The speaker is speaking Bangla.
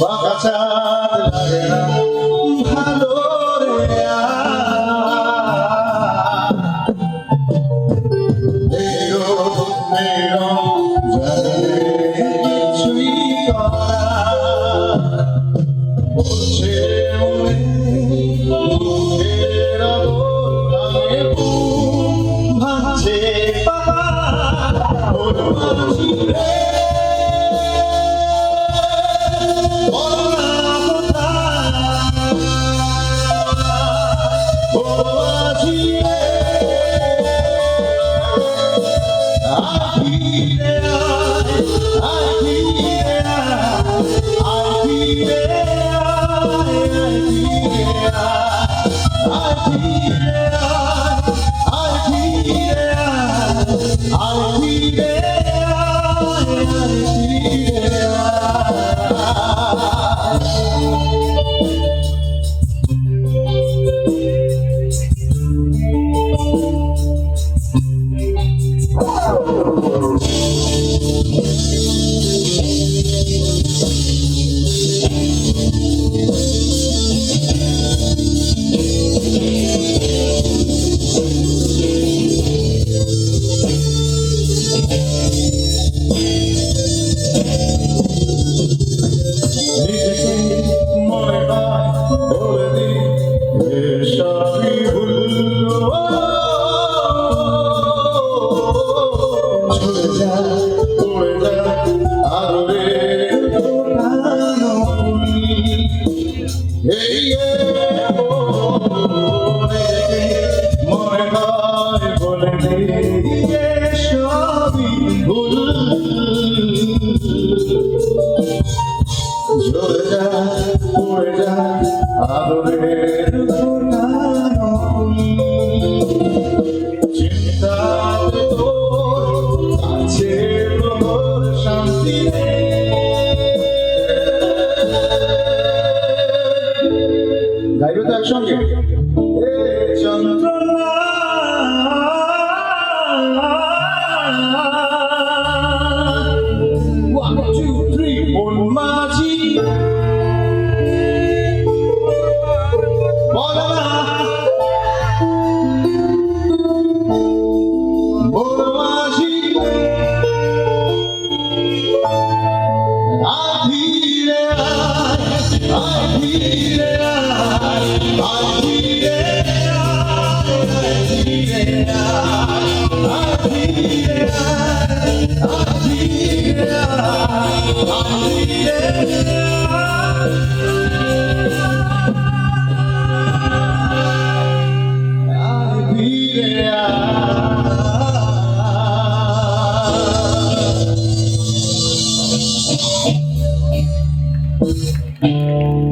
বাঁকা চাঁদ Yeah. Oh. গাইবে তো একসঙ্গে। চন্দ্র Yeah.